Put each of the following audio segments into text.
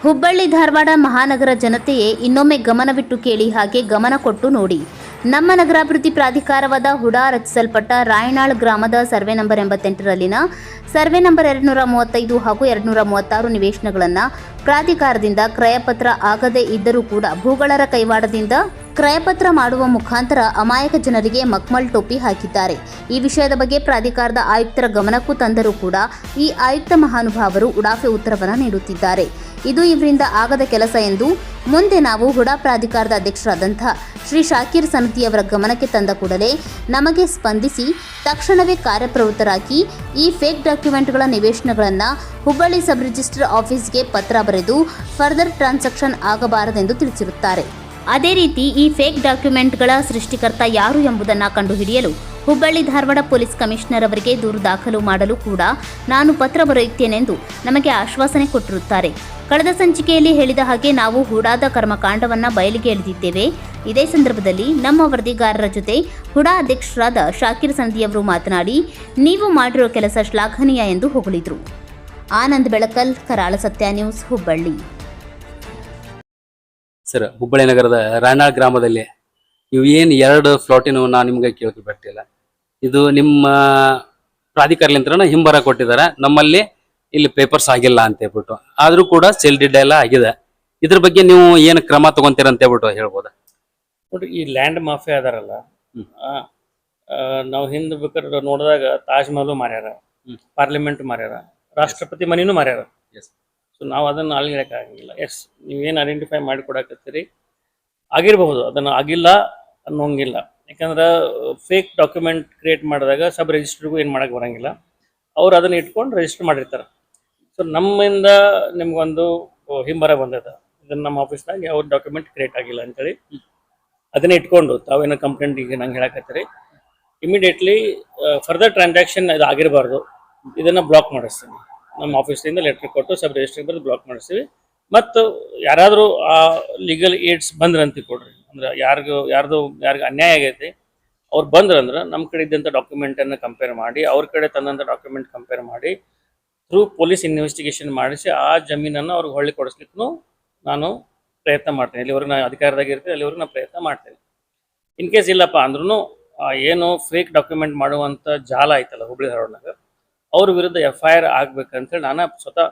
ಹುಬ್ಬಳ್ಳಿ ಧಾರವಾಡ ಮಹಾನಗರ ಜನತೆಯೇ ಇನ್ನೊಮ್ಮೆ ಗಮನವಿಟ್ಟು ಕೇಳಿ ಹಾಗೆ ಗಮನ ಕೊಟ್ಟು ನೋಡಿ. ನಮ್ಮ ನಗರಾಭಿವೃದ್ಧಿ ಪ್ರಾಧಿಕಾರವಾದ ಹುಡಾ ರಚಿಸಲ್ಪಟ್ಟ ರಾಯನಾಳ್ ಗ್ರಾಮದ ಸರ್ವೆ ನಂಬರ್ ಎಂಬತ್ತೆಂಟರಲ್ಲಿನ ಸರ್ವೆ ನಂಬರ್ ಎರಡುನೂರ ಮೂವತ್ತೈದು ಹಾಗೂ ಎರಡುನೂರ ಮೂವತ್ತಾರು ನಿವೇಶನಗಳನ್ನು ಪ್ರಾಧಿಕಾರದಿಂದ ಕ್ರಯಪತ್ರ ಆಗದೇ ಇದ್ದರೂ ಕೂಡ ಭೂಗಳರ ಕೈವಾಡದಿಂದ ಕ್ರಯಪತ್ರ ಮಾಡುವ ಮುಖಾಂತರ ಅಮಾಯಕ ಜನರಿಗೆ ಮಕ್ಮಲ್ ಟೋಪಿ ಹಾಕಿದ್ದಾರೆ. ಈ ವಿಷಯದ ಬಗ್ಗೆ ಪ್ರಾಧಿಕಾರದ ಆಯುಕ್ತರ ಗಮನಕ್ಕೂ ತಂದರೂ ಕೂಡ ಈ ಆಯುಕ್ತ ಮಹಾನುಭಾವರು ಉಡಾಫೆ ಉತ್ತರವನ್ನು ನೀಡುತ್ತಿದ್ದಾರೆ. ಇದು ಇವರಿಂದ ಆಗದ ಕೆಲಸ ಎಂದು ಮುಂದೆ ನಾವು ಹುಡಾ ಪ್ರಾಧಿಕಾರದ ಅಧ್ಯಕ್ಷರಾದಂಥ ಶ್ರೀ ಶಾಕೀರ್ ಸಮಿತಿಯವರ ಗಮನಕ್ಕೆ ತಂದ ಕೂಡಲೇ ನಮಗೆ ಸ್ಪಂದಿಸಿ ತಕ್ಷಣವೇ ಕಾರ್ಯಪ್ರವೃತ್ತರಾಗಿ ಈ ಫೇಕ್ ಡಾಕ್ಯುಮೆಂಟ್ಗಳ ನಿವೇಶನಗಳನ್ನು ಹುಬ್ಬಳ್ಳಿ ಸಬ್ ರಿಜಿಸ್ಟರ್ ಆಫೀಸ್ಗೆ ಪತ್ರ ಬರೆದು ಫರ್ದರ್ ಟ್ರಾನ್ಸಾಕ್ಷನ್ ಆಗಬಾರದೆಂದು ತಿಳಿಸಿರುತ್ತಾರೆ. ಅದೇ ರೀತಿ ಈ ಫೇಕ್ ಡಾಕ್ಯುಮೆಂಟ್ಗಳ ಸೃಷ್ಟಿಕರ್ತ ಯಾರು ಎಂಬುದನ್ನು ಕಂಡುಹಿಡಿಯಲು ಹುಬ್ಬಳ್ಳಿ ಧಾರವಾಡ ಪೊಲೀಸ್ ಕಮಿಷನರ್ ಅವರಿಗೆ ದೂರು ದಾಖಲು ಮಾಡಲು ಕೂಡ ನಾನು ಪತ್ರ ಬರೆಯುತ್ತೇನೆಂದು ನಮಗೆ ಆಶ್ವಾಸನೆ ಕೊಟ್ಟಿರುತ್ತಾರೆ. ಕಳೆದ ಸಂಚಿಕೆಯಲ್ಲಿ ಹೇಳಿದ ಹಾಗೆ ನಾವು ಹೂಡಾದ ಕರ್ಮಕಾಂಡವನ್ನು ಬಯಲಿಗೆ ಎಳೆದಿದ್ದೇವೆ. ಇದೇ ಸಂದರ್ಭದಲ್ಲಿ ನಮ್ಮ ವರದಿಗಾರರ ಜೊತೆ ಹುಡಾ ಅಧ್ಯಕ್ಷರಾದ ಶಾಕಿರ್ ಸಂಧಿಯವರು ಮಾತನಾಡಿ, ನೀವು ಮಾಡಿರೋ ಕೆಲಸ ಶ್ಲಾಘನೀಯ ಎಂದು ಹೊಗಳಿದರು. ಆನಂದ್ ಬೆಳಕಲ್, ಕರಾಳ ಸತ್ಯ ನ್ಯೂಸ್ ಹುಬ್ಬಳ್ಳಿ. ಸರ್ ಹುಬ್ಬಳ್ಳಿ ನಗರದ ರಾಯನಾಳ್ ಗ್ರಾಮದಲ್ಲಿ ನೀವು ಏನು ಎರಡು ಫ್ಲಾಟಿನ ನಾನು ನಿಮ್ಗೆ ಬರ್ತಿಲ್ಲ ಇದು ನಿಮ್ಮ ಪ್ರಾಧಿಕಾರಲಿಂತ್ರ ಹಿಂಬರ ಕೊಟ್ಟಿದ್ದಾರೆ. ನಮ್ಮಲ್ಲಿ ಇಲ್ಲಿ ಪೇಪರ್ಸ್ ಆಗಿಲ್ಲ ಅಂತ ಹೇಳ್ಬಿಟ್ಟು. ಆದ್ರೂ ಕೂಡ ಸೆಲ್ ಡಿಡ್ ಎಲ್ಲ ಆಗಿದೆ. ಇದ್ರ ಬಗ್ಗೆ ನೀವು ಏನು ಕ್ರಮ ತಗೊಂತೀರ ಅಂತ ಹೇಳ್ಬಿಟ್ಟು ಹೇಳ್ಬೋದಾ? ನೋಡ್ರಿ ಈ ಲ್ಯಾಂಡ್ ಮಾಫಿಯಾ ಅದಾರಲ್ಲ ನಾವು ಹಿಂದೆ ಬೇಕಾದ್ರೆ ನೋಡಿದಾಗ ತಾಜ್ ಮಹಲ್ ಮಾರ್ಯಾರ. ಪಾರ್ಲಿಮೆಂಟ್ ಮಾರ್ಯಾರ ರಾಷ್ಟ್ರಪತಿ ಮನಿನೂ ಮಾರ್ಯಾರ. ಸೊ ನಾವು ಅದನ್ನ ಅಲ್ಲಿ ಹೇಳಕ್ಕಾಗಂಗಿಲ್ಲ ಎಸ್ ನೀವೇನು ಐಡೆಂಟಿಫೈ ಮಾಡಿ ಕೊಡಕತ್ತೀರಿ ಆಗಿರಬಹುದು. ಅದನ್ನು ಆಗಿಲ್ಲ ಅನ್ನೋಂಗಿಲ್ಲ. ಯಾಕಂದ್ರೆ ಫೇಕ್ ಡಾಕ್ಯುಮೆಂಟ್ ಕ್ರಿಯೇಟ್ ಮಾಡಿದಾಗ ಸಬ್ ರಿಜಿಸ್ಟ್ರಿಗೂ ಏನು ಮಾಡೋಕ್ಕೆ ಬರೋಂಗಿಲ್ಲ. ಅವ್ರು ಅದನ್ನ ಇಟ್ಕೊಂಡು ರಿಜಿಸ್ಟರ್ ಮಾಡಿರ್ತಾರೆ. ಸೊ ನಮ್ಮಿಂದ ನಿಮಗೊಂದು ಹಿಂಬರ ಬಂದದ. ಇದನ್ನು ನಮ್ಮ ಆಫೀಸ್ನಾಗ ಯಾವ ಡಾಕ್ಯುಮೆಂಟ್ ಕ್ರಿಯೇಟ್ ಆಗಿಲ್ಲ ಅಂತೇಳಿ ಅದನ್ನ ಇಟ್ಕೊಂಡು ತಾವೇನೋ ಕಂಪ್ಲೇಂಟ್ ಈಗ ನಂಗೆ ಹೇಳಕತ್ತೀರಿ. ಇಮಿಡಿಯೇಟ್ಲಿ ಫರ್ದರ್ ಟ್ರಾನ್ಸಾಕ್ಷನ್ ಇದು ಆಗಿರಬಾರ್ದು. ಇದನ್ನ ಬ್ಲಾಕ್ ಮಾಡಿಸ್ತೀನಿ. ನಮ್ಮ ಆಫೀಸ್ನಿಂದ ಲೆಟ್ರ್ ಕೊಟ್ಟು ಸಬ್ ರಿಜಿಸ್ಟ್ರಿಗೆ ಬರೆದು ಬ್ಲಾಕ್ ಮಾಡಿಸ್ತೀವಿ. ಮತ್ತು ಯಾರಾದರೂ ಆ ಲೀಗಲ್ ಏಡ್ಸ್ ಬಂದ್ರಂತ ಕೊಡ್ರಿ. ಅಂದ್ರೆ ಯಾರಿಗೂ, ಯಾರ್ದು, ಯಾರಿಗೂ ಅನ್ಯಾಯ ಆಗೈತಿ, ಅವ್ರು ಬಂದ್ರಂದ್ರೆ ನಮ್ಮ ಕಡೆ ಇದ್ದಂಥ ಡಾಕ್ಯುಮೆಂಟನ್ನು ಕಂಪೇರ್ ಮಾಡಿ, ಅವ್ರ ಕಡೆ ತಂದಂಥ ಡಾಕ್ಯುಮೆಂಟ್ ಕಂಪೇರ್ ಮಾಡಿ, ಥ್ರೂ ಪೊಲೀಸ್ ಇನ್ವೆಸ್ಟಿಗೇಷನ್ ಮಾಡಿಸಿ ಆ ಜಮೀನನ್ನು ಅವ್ರಿಗೆ ಹೊಳ್ಳಿ ಕೊಡಿಸ್ಲಿಕ್ಕೂ ನಾನು ಪ್ರಯತ್ನ ಮಾಡ್ತೇನೆ. ಇಲ್ಲಿವರೆಗೆ ನಾನು ಅಧಿಕಾರದಾಗ ಇರ್ತೀನಿ, ಅಲ್ಲಿವರೆಗೆ ನಾನು ಪ್ರಯತ್ನ ಮಾಡ್ತೇನೆ. ಇನ್ ಕೇಸ್ ಇಲ್ಲಪ್ಪ ಅಂದ್ರೂ ಏನು ಫೇಕ್ ಡಾಕ್ಯುಮೆಂಟ್ ಮಾಡುವಂಥ ಜಾಲ ಐತಲ್ಲ ಹುಬ್ಳಿ ಧಾರವಾಡನಾಗ ಅವ್ರ ವಿರುದ್ಧ ಎಫ್ ಐ ಆರ್ ಆಗ್ಬೇಕಂತೇಳಿ ನಾನು ಸ್ವತಃ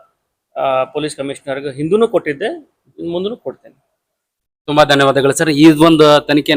ಪೊಲೀಸ್ ಕಮಿಷನರ್ಗೆ ಹಿಂದೂ ಕೊಟ್ಟಿದ್ದೆ ಮುಂದೂ ಕೊಡ್ತೇನೆ. ತುಂಬಾ ಧನ್ಯವಾದಗಳು ಸರ್. ಇದೊಂದು ತನಿಖೆ